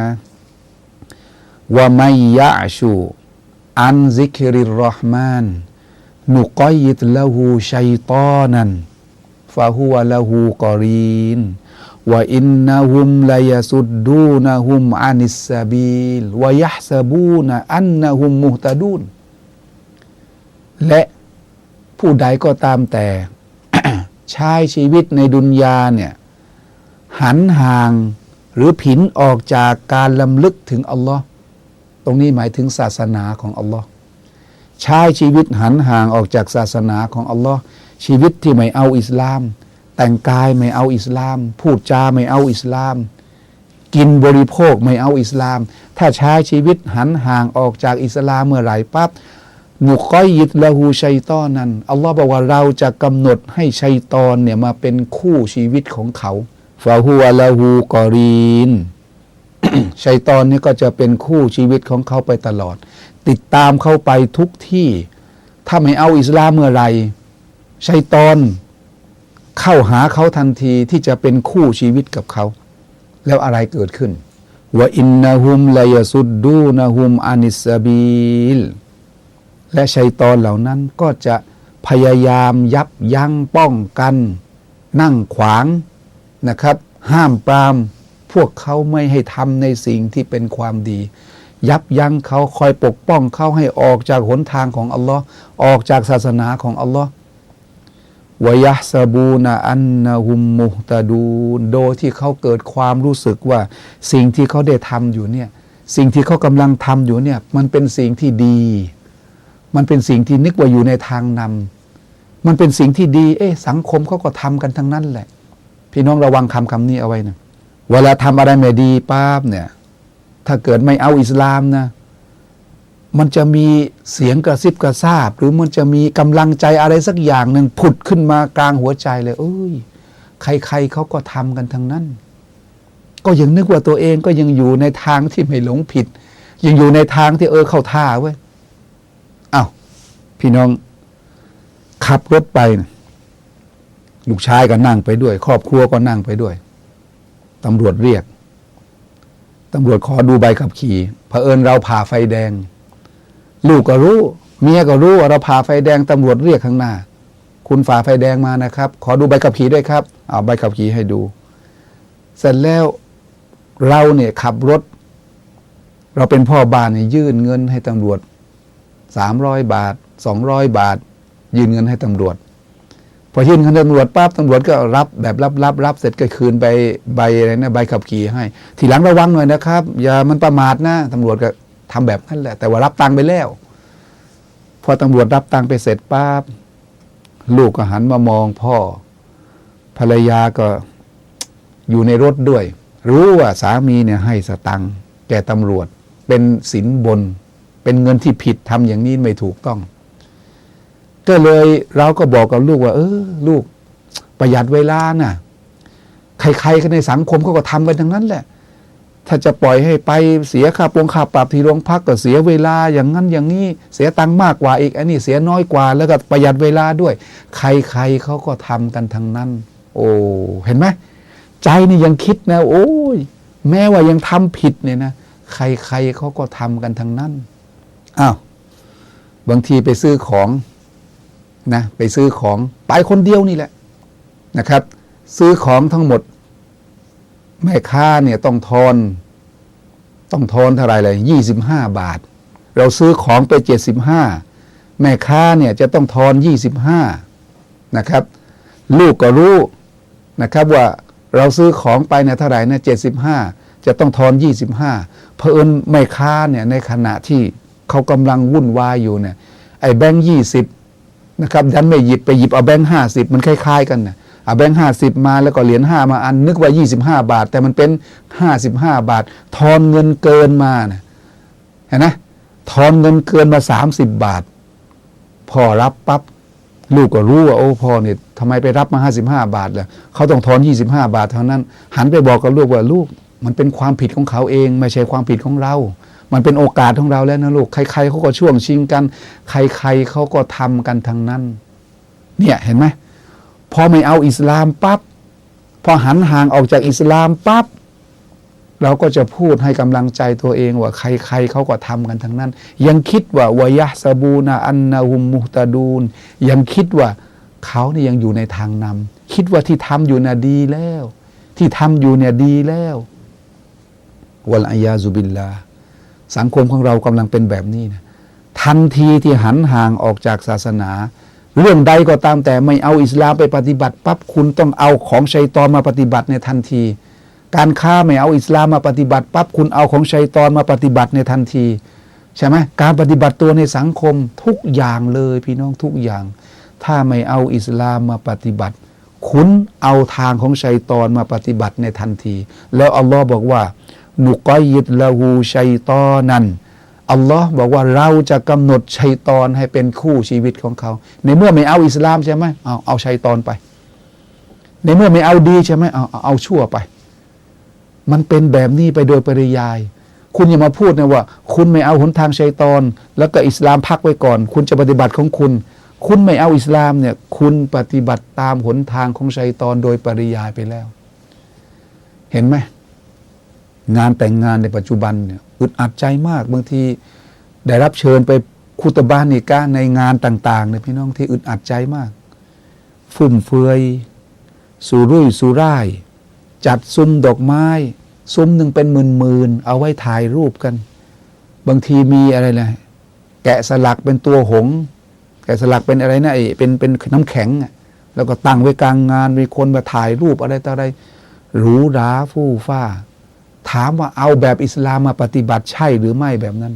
นะว่าไม่ยะชูอันซิกริรห์มานนุกอยิตละหูชัยตอนันฟาหัวละหูกอรีนว่าอินนะฮุมลายสุดดูนะฮุมอานิสบิลวายะซบูนะอันนะฮุมมุฮตะดูนและผู้ใดก็ตามแต่ ใช้ชีวิตในดุนยาเนี่ย หันห่าง หรือผินออกจากการลำลึกถึงอัลลอฮ์ตรงนี้หมายถึงศาสนาของอัลลอฮ์ใช้ชีวิตหันห่างออกจากศาสนาของอัลลอฮ์ชีวิตที่ไม่เอาอิสลาม แต่งกายไม่เอาอิสลาม พูดจาไม่เอาอิสลาม กินบริโภคไม่เอาอิสลาม ถ้าใช้ชีวิตหันห่างออกจากอิสลามเมื่อไหร่ปั๊บนุกอยยิดละหูชัยตอนนั้นอัลลอฮ์บอกว่าเราจะกำหนดให้ชัยตอนเนี่ยมาเป็นคู่ชีวิตของเขา ฟาฮูละหูกอรีนชัยตอนนี่ก็จะเป็นคู่ชีวิตของเขาไปตลอด ติดตามเขาไปทุกที่ ถ้าไม่เอาอิสลามเมื่อไรชัยตอนเข้าหาเขาทันทีที่จะเป็นคู่ชีวิตกับเขา แล้วอะไรเกิดขึ้นว่าอินนาฮุมลายสุดดูนะฮุมอานิสบีลและชัยตอนเหล่านั้นก็จะพยายามยับยั้งป้องกัน นั่งขวาง นะครับ ห้ามปรามพวกเขาไม่ให้ทำในสิ่งที่เป็นความดี ยับยั้งเขาคอยปกป้องเขาให้ออกจากหนทางของอัลลอฮ์ออกจากศาสนาของอัลลอฮ์วยะซาบูนะอันนะฮุมมุตะดูนโดยที่เขาเกิดความรู้สึกว่า สิ่งที่เขาได้ทำอยู่เนี่ยสิ่งที่เขากำลังทำอยู่เนี่ยมันเป็นสิ่งที่ดี มันเป็นสิ่งที่นึกว่าอยู่ในทางนำมันเป็นสิ่งที่ดี เอ๊ะสังคมเขาก็ทำกันทั้งนั้นแหละ พี่น้องระวังคำคำนี้เอาไว้นะเวลาทำอะไรไม่ดีป้าบเนี่ย ถ้าเกิดไม่เอาอิสลามนะมันจะมีเสียงกระซิบกระซาบ หรือมันจะมีกำลังใจอะไรสักอย่างหนึ่งผุดขึ้นมากลางหัวใจเลยเอ้ย ใครๆเขาก็ทำกันทั้งนั้น ก็ยังนึกว่าตัวเองก็ยังอยู่ในทางที่ไม่หลงผิด ยังอยู่ในทางที่เออเข้าท่าเว้ยอ้าวพี่น้องขับรถไปนะ ลูกชายก็นั่งไปด้วย ครอบครัวก็นั่งไปด้วยตำรวจเรียกตำรวจขอดูใบขับขี่เผอิญเราผ่าไฟแดง ลูกก็รู้ เมียก็รู้ว่าเราผ่าไฟแดงตำรวจเรียกข้างหน้า คุณฝ่าไฟแดงมานะครับ ขอดูใบขับขี่ด้วยครับ เอาใบขับขี่ให้ดู เสร็จแล้วเราเนี่ยขับรถ เราเป็นพ่อบ้านเนี่ยยื่นเงินให้ตำรวจสามร้อยบาทสองร้อยบาท ยื่นเงินให้ตำรวจ พอยื่นเงินตำรวจปั๊บตำรวจก็รับแบบรับรับรับเสร็จก็คืนไปใบอะไรนะใบขับขี่ให้ ทีหลังระวังหน่อยนะครับ อย่ามันประมาทนะตำรวจก็ทำแบบนั้นแหละ แต่ว่ารับตังค์ไปแล้ว พอตำรวจรับตังค์ไปเสร็จปั๊บลูกก็หันมามองพ่อ ภรรยาก็อยู่ในรถด้วย รู้ว่าสามีเนี่ยให้สตังค์แก่ตำรวจ เป็นสินบน เป็นเงินที่ผิดทำอย่างนี้ไม่ถูกต้อง ก็เลยเราก็บอกกับลูกว่า เออ ลูกประหยัดเวลาน่ะ ใครๆกันในสังคมเขาก็ทำกันทั้งนั้นแหละ ถ้าจะปล่อยให้ไปเสียค่าปรงค่าปรับที่โรงพักก็เสียเวลาอย่างนั้นอย่างนี้เสียตังค์มากกว่าอีกอันนี้เสียน้อยกว่า แล้วก็ประหยัดเวลาด้วย ใครๆเขาก็ทำกันทั้งนั้น โอ้เห็นไหมใจนี่ยังคิดนะ โอ้ยแม้ว่ายังทำผิดเนี่ยนะใครๆเขาก็ทำกันทั้งนั้นอ้าวบางทีไปซื้อของ นะไปซื้อของไปคนเดียวนี่แหละนะครับ ซื้อของทั้งหมด แม่ค้าเนี่ยต้องทอน ต้องทอนเท่าไรเลยยี่สิบห้าบาท เราซื้อของไปเจ็ดสิบห้าแม่ค้าเนี่ยจะต้องทอนยี่สิบห้านะครับ ลูกก็รู้นะครับว่าเราซื้อของไปเนี่ยเท่าไหร่นะเจ็ดสิบห้าจะต้องทอนยี่สิบห้าเพอเอิญแม่ค้าเนี่ยในขณะที่เขากำลังวุ่นวายอยู่เนี่ยไอ้แบงค์ยี่สิบ นะครับดันไม่หยิบไปหยิบเอาแบงค์ห้าสิบมันคล้ายๆ กันนะเอาแบงค์ห้าสิบมาแล้วก็เหรียญห้ามาอันนึกว่ายี่สิบห้าบาท แต่มันเป็นห้าสิบห้าบาท ทอนเงินเกินมานะเห็นไหมทอนเงินเกินมาสามสิบบาทพอรับปั๊บลูกก็รู้ว่าโอ้พ่อเนี่ยทำไมไปรับมาห้าสิบห้าบาทล่ะเขาต้องทอนยี่สิบห้าบาทเท่านั้น หันไปบอกกับลูกว่าลูก มันเป็นความผิดของเขาเอง ไม่ใช่ความผิดของเรา มันเป็นโอกาสของเราแล้วนะลูก ใครๆเขาก็ช่วงชิงกัน ใครๆเขาก็ทำกันทั้งนั้น เนี่ยเห็นไหมพอไม่เอาอิสลามปั๊บพอหันห่างออกจากอิสลามปั๊บเราก็จะพูดให้กำลังใจตัวเองว่าใคร ๆเขาก็ทำกันทั้งนั้น ยังคิดว่าวายะสบูนาอันนาหุมมุตาดูนยังคิดว่าเขาเนี่ยยังอยู่ในทางนำคิดว่าที่ทำอยู่น่ะดีแล้ว ที่ทำอยู่เนี่ยดีแล้ววะลอายาซุบิลลา สังคมของเรากำลังเป็นแบบนี้นะทันทีที่หันห่างออกจากศาสนา เรื่องใดก็ตามแต่ไม่เอาอิสลามไปปฏิบัติปั๊บคุณต้องเอาของชัยตอนมาปฏิบัติในทันที การค้าไม่เอาอิสลามมาปฏิบัติปั๊บคุณเอาของชัยตอนมาปฏิบัติในทันทีใช่ไหมการปฏิบัติตัวในสังคมทุกอย่างเลยพี่น้องทุกอย่าง ถ้าไม่เอาอิสลามมาปฏิบัติ คุณเอาทางของชัยตอนมาปฏิบัติในทันที แล้วอัลลอฮ์บอกว่า นุกอยยิดละหูชัยตอนันอัลลอฮ์บอกว่าเราจะกำหนดชัยตอนให้เป็นคู่ชีวิตของเขา ในเมื่อไม่เอาอิสลามใช่ไหมเอาเอาชัยตอนไป ในเมื่อไม่เอาดีใช่ไหมเอาเอาชั่วไป มันเป็นแบบนี้ไปโดยปริยาย คุณอย่ามาพูดนะว่า คุณไม่เอาหนทางชัยตอน แล้วก็อิสลามพักไว้ก่อน คุณจะปฏิบัติของคุณ คุณไม่เอาอิสลามเนี่ย คุณปฏิบัติตามหนทางของชัยตอนโดยปริยายไปแล้ว เห็นไหม งานแต่งงานในปัจจุบันเนี่ยอึดอัดใจมากบางทีได้รับเชิญไปคุตบานิก้าในงานต่างๆเนี่ยพี่น้องที่อึดอัดใจมาก ฟุ่มเฟือยสุรุ่ยสุร่าย จัดซุ้มดอกไม้ ซุ้มหนึ่งเป็นหมื่นๆเอาไว้ถ่ายรูปกัน บางทีมีอะไรนะแกะสลักเป็นตัวหง แกะสลักเป็นอะไรนะไอ้เป็นเป็นน้ำแข็งแล้วก็ตั้งไว้กลางงานมีคนมาถ่ายรูปอะไรต่ออะไรหรูหราฟู่ฟ้า ถามว่าเอาแบบอิสลามมาปฏิบัติใช่หรือไม่แบบนั้น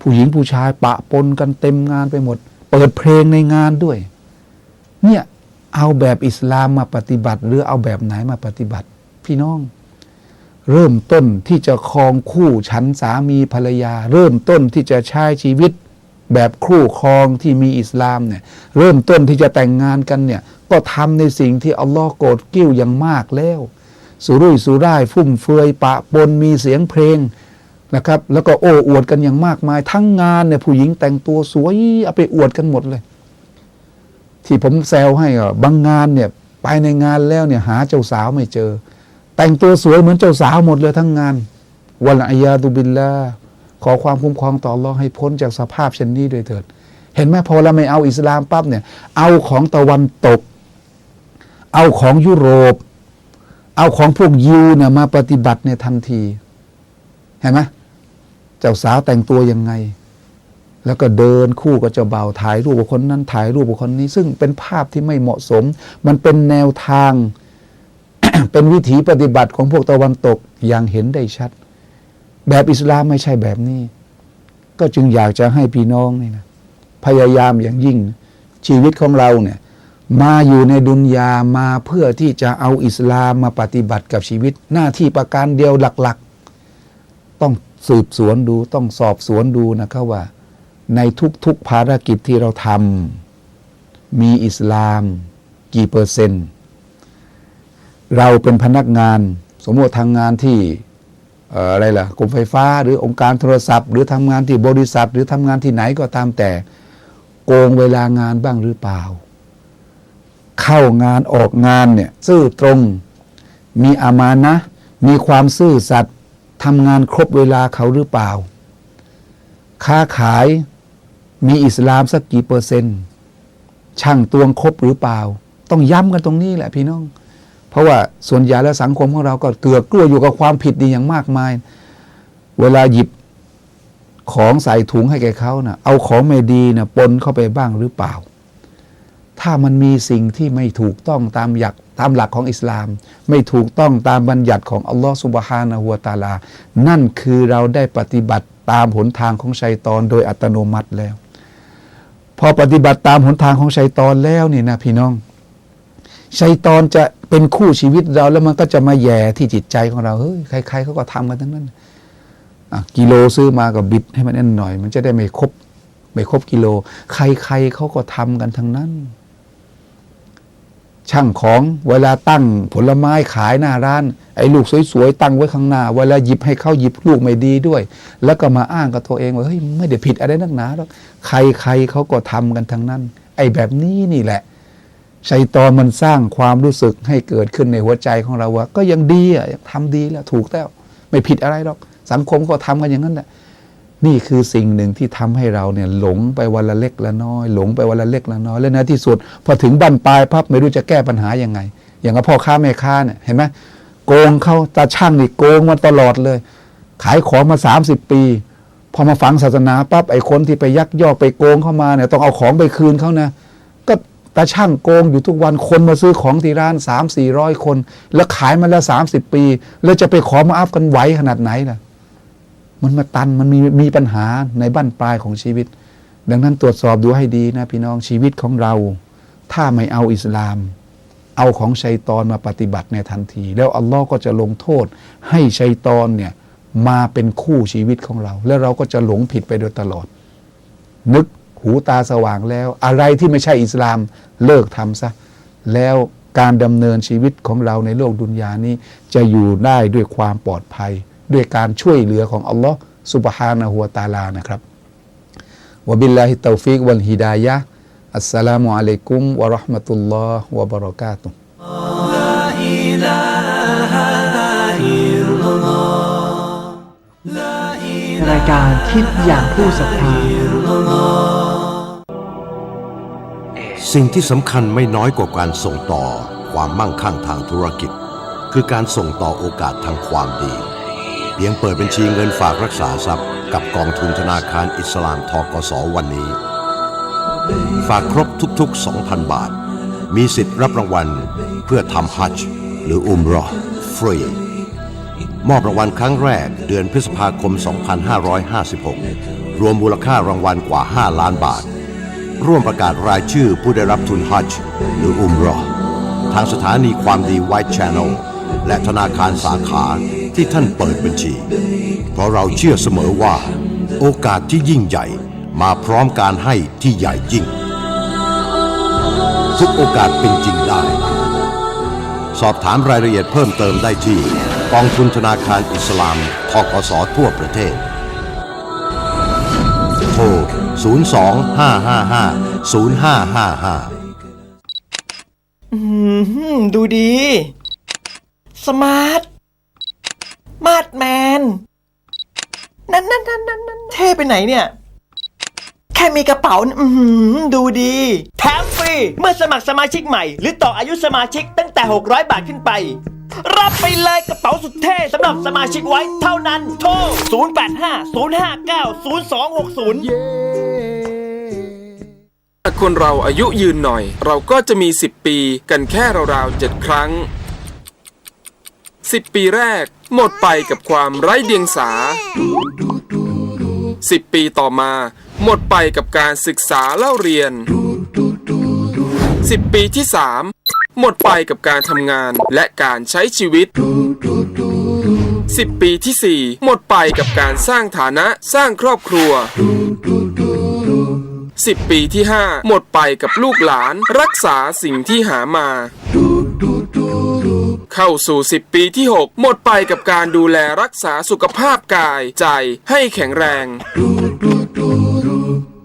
ผู้หญิงผู้ชายปะปนกันเต็มงานไปหมด เปิดเพลงในงานด้วย เนี่ยเอาแบบอิสลามมาปฏิบัติ หรือเอาแบบไหนมาปฏิบัติ พี่น้อง เริ่มต้นที่จะครองคู่ฉันสามีภรรยา เริ่มต้นที่จะใช้ชีวิตแบบคู่ครองที่มีอิสลามเนี่ยเริ่มต้นที่จะแต่งงานกันเนี่ยก็ทำในสิ่งที่อัลลอฮ์โกรธกิ้วอย่างมากแล้ว สุรุ่ยสุร่าย ฟุ่มเฟือยปะปนมีเสียงเพลงนะครับ แล้วก็โอ้อวดกันอย่างมากมาย ทั้งงานเนี่ยผู้หญิงแต่งตัวสวยเอาไปอวดกันหมดเลย ที่ผมแซวให้อะบางงานเนี่ยไปในงานแล้วเนี่ยหาเจ้าสาวไม่เจอ แต่งตัวสวยเหมือนเจ้าสาวหมดเลยทั้งงานวะลอยาตุบิลลาขอความคุ้มครองต่อรองให้พ้นจากสภาพเช่นนี้ด้วยเถิด เห็นไหมพอเราไม่เอาอิสลามปั๊บเนี่ย เอาของตะวันตก เอาของยุโรป เอาของพวกยิวเนี่ยมาปฏิบัติเนี่ยทันที เห็นไหมเจ้าสาวแต่งตัวยังไง แล้วก็เดินคู่กับเจ้าบ่าวถ่ายรูปกับคนนั้นถ่ายรูปกับคนนี้ ซึ่งเป็นภาพที่ไม่เหมาะสม มันเป็นแนวทาง เป็นวิถีปฏิบัติของพวกตะวันตกอย่างเห็นได้ชัด แบบอิสลามไม่ใช่แบบนี้ ก็จึงอยากจะให้พี่น้องนี่นะพยายามอย่างยิ่งชีวิตของเราเนี่ย มาอยู่ในดุนยามาเพื่อที่จะเอาอิสลามมาปฏิบัติกับชีวิต หน้าที่ประการเดียวหลักๆ ต้องสืบสวนดูต้องสอบสวนดูนะครับว่า ในทุกๆภารกิจที่เราทำมีอิสลามกี่เปอร์เซ็นต์ เราเป็นพนักงาน สมมติทำงงานที่อะไรล่ะกรมไฟฟ้าหรือองค์การโทรศัพท์ หรือทำงานที่บริษัท หรือทำงานที่ไหนก็ตามแต่ โกงเวลางานบ้างหรือเปล่า เข้างานออกงานเนี่ยซื่อตรง มีอามานะ มีความซื่อสัตย์ทำงานครบเวลาเขาหรือเปล่า ค้าขายมีอิสลามสักกี่เปอร์เซ็นต์ ช่างตวงครบหรือเปล่า ต้องย้ำกันตรงนี้แหละพี่น้อง เพราะว่าส่วนใหญ่แล้วสังคมของเราก็เกลือกลัวอยู่กับความผิดนี่อย่างมากมาย เวลาหยิบของใส่ถุงให้แกเขานะ่ะ เอาของไม่ดีนะ่ะปนเข้าไปบ้างหรือเปล่า ถ้ามันมีสิ่งที่ไม่ถูกต้องตามหยักตามหลักของอิสลาม ไม่ถูกต้องตามบัญญัติของอัลลอฮฺสุบฮานะฮูวตาลา นั่นคือเราได้ปฏิบัติตามหนทางของชัยตอนโดยอัตโนมัติแล้ว พอปฏิบัติตามหนทางของชัยตอนแล้วนี่นะพี่น้องชัยตอนจะเป็นคู่ชีวิตเราแล้วมันก็จะมาแย่ที่จิตใจของเราเฮ้ยใครๆเขาก็ทำกันทั้งนั้นกิโลซื้อมาก็บิดให้มันแน่นหน่อย มันจะได้ไม่ครบไม่ครบกิโล ใครๆเขาก็ทำกันทั้งนั้น ช่างของเวลาตั้งผลไม้ขายหน้าร้าน ไอ้ลูกสวยๆตั้งไว้ข้างหน้า เวลาหยิบให้เขาหยิบลูกไม่ดีด้วย แล้วก็มาอ้างกับตัวเองว่าเฮ้ยไม่ได้ผิดอะไรนักหนาหรอกใครๆเขาก็ทำกันทั้งนั้น ไอ้แบบนี้นี่แหละชัยตอนมันสร้างความรู้สึกให้เกิดขึ้นในหัวใจของเราว่า ก็ยังดีอะยังทำดีแล้วถูกแล้ว ไม่ผิดอะไรหรอก สังคมก็ทำกันอย่างนั้นแหละ นี่คือสิ่งหนึ่งที่ทำให้เราเนี่ยหลงไปวันละเล็กละน้อย หลงไปวันละเล็กละน้อยแล้วในที่สุด พอถึงบั้นปลายพับไม่รู้จะแก้ปัญหายังไง อย่างกับพ่อค้าแม่ค้าเนี่ยเห็นไหมโกงเขาตาช่างนี่โกงมาตลอดเลย ขายของมาสามสิบปี พอมาฝังศาสนาปั๊บไอ้คนที่ไปยักยอกไปโกงเข้ามาเนี่ยต้องเอาของไปคืนเขานะก็ตาช่างโกงอยู่ทุกวันคนมาซื้อของที่ร้านสามสี่ร้อยคน แล้วขายมาแล้วสามสิบปี แล้วจะไปขอมาอัพกันไหวขนาดไหนล่ะ มันมาตันมันมีมีปัญหาในบั้นปลายของชีวิต ดังนั้นตรวจสอบดูให้ดีนะพี่น้องชีวิตของเรา ถ้าไม่เอาอิสลาม เอาของชัยตอนมาปฏิบัติในทันที แล้วอัลลอฮ์ก็จะลงโทษ ให้ชัยตอนเนี่ยมาเป็นคู่ชีวิตของเรา แล้วเราก็จะหลงผิดไปโดยตลอด นึกหูตาสว่างแล้ว อะไรที่ไม่ใช่อิสลามเลิกทำซะแล้วการดำเนินชีวิตของเราในโลกดุนยานี้ จะอยู่ได้ด้วยความปลอดภัย ด้วยการช่วยเหลือของอัลลอฮ์สุบฮานะฮูวะตะอาลานะครับวะบิลลาฮิตตอฟิกวัลฮิดายะฮ์อัสสลามุอะลัยกุมวะเราะห์มะตุลลอฮ์วะบะเราะกาตุฮ์รายการคิดอย่างผู้ศรัทธาสิ่งที่สำคัญไม่น้อยกว่าการส่งต่อความมั่งคั่งทางธุรกิจ คือการส่งต่อโอกาสทางความดี เพียงเปิดบัญชีเงินฝากรักษาทรัพย์ กับกองทุนธนาคารอิสลามทกสวันนี้ ฝากครบทุกๆ 2,000 บาท มีสิทธิ์รับรางวัลเพื่อทำฮัจจ์หรืออุมรอฟรี มอบรางวัลครั้งแรกเดือนพฤษภาคม 2556 รวมมูลค่ารางวัลกว่า 5 ล้านบาท ร่วมประกาศรายชื่อผู้ได้รับทุนฮัจจ์หรืออุมรอทางสถานีความดีไวท์ Channel และธนาคารสาขาที่ท่านเปิดบัญชี เพราะเราเชื่อเสมอว่า โอกาสที่ยิ่งใหญ่มาพร้อมการให้ที่ใหญ่ยิ่ง ทุกโอกาสเป็นจริงได้ สอบถามรายละเอียดเพิ่มเติมได้ที่กองทุนธนาคารอิสลามทกสทั่วประเทศ โทร 02-555-0555 ดูดี สมาร์ท มาดแมน นั่นนั่นนั่นนั่นนั่นเท่ไปไหนเนี่ย แค่มีกระเป๋าน่ะอืมดูดี แถมฟรี เมื่อสมัครสมาชิกใหม่ หรือต่ออายุสมาชิกตั้งแต่ 600 บาทขึ้นไป รับไปเลยกระเป๋าสุดเท่สำหรับสมาชิกไว้เท่านั้น โทร 0850590260 ถ้าคนเราอายุยืนหน่อย เราก็จะมี 10 ปีกันแค่ราวๆ7ครั้ง 10ปีแรกหมดไปกับความไร้เดียงสา10ปีต่อมา หมดไปกับการศึกษาเล่าเรียน10ปีที่3หมดไปกับการทำงานและการใช้ชีวิต10ปีที่4หมดไปกับการสร้างฐานะสร้างครอบครัว10ปีที่5หมดไปกับลูกหลานรักษาสิ่งที่หามา เข้าสู่ 10 ปีที่ 6 หมดไปกับการดูแลรักษาสุขภาพกายใจให้แข็งแรง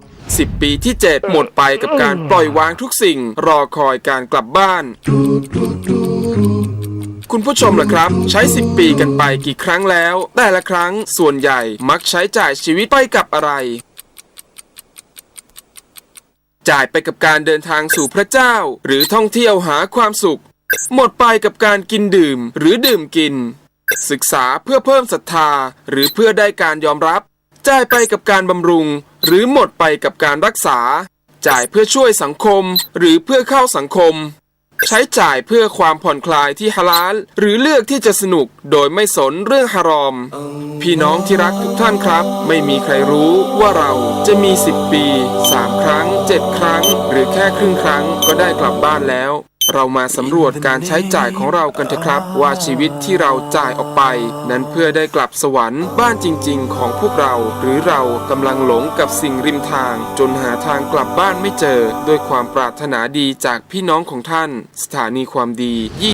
10 ปีที่ 7 หมดไปกับการปล่อยวางทุกสิ่ง รอคอยการกลับบ้าน คุณผู้ชมล่ะครับ ใช้ 10 ปีกันไปกี่ครั้งแล้ว แต่ละครั้งส่วนใหญ่มักใช้จ่ายชีวิตไปกับอะไรจ่ายไปกับการเดินทางสู่พระเจ้า หรือท่องเที่ยวหาความสุข หมดไปกับการกินดื่มหรือดื่มกิน ศึกษาเพื่อเพิ่มศรัทธา หรือเพื่อได้การยอมรับ จ่ายไปกับการบำรุง หรือหมดไปกับการรักษา จ่ายเพื่อช่วยสังคม หรือเพื่อเข้าสังคม ใช้จ่ายเพื่อความผ่อนคลายที่ฮาลาลหรือเลือกที่จะสนุกโดยไม่สนเรื่องฮารอม พี่น้องที่รักทุกท่านครับ ไม่มีใครรู้ว่าเราจะมี 10 ปี 3 ครั้ง 7 ครั้ง หรือแค่ครึ่งครั้งก็ได้กลับบ้านแล้ว เรามาสำรวจการใช้จ่ายของเรากันเถอะครับ ว่าชีวิตที่เราจ่ายออกไป นั้นเพื่อได้กลับสวรรค์บ้านจริง ๆ ของพวกเรา หรือเรากำลังหลงกับสิ่งริมทาง จนหาทางกลับบ้านไม่เจอ ด้วยความปรารถนาดีจากพี่น้องของท่าน สถานีความดี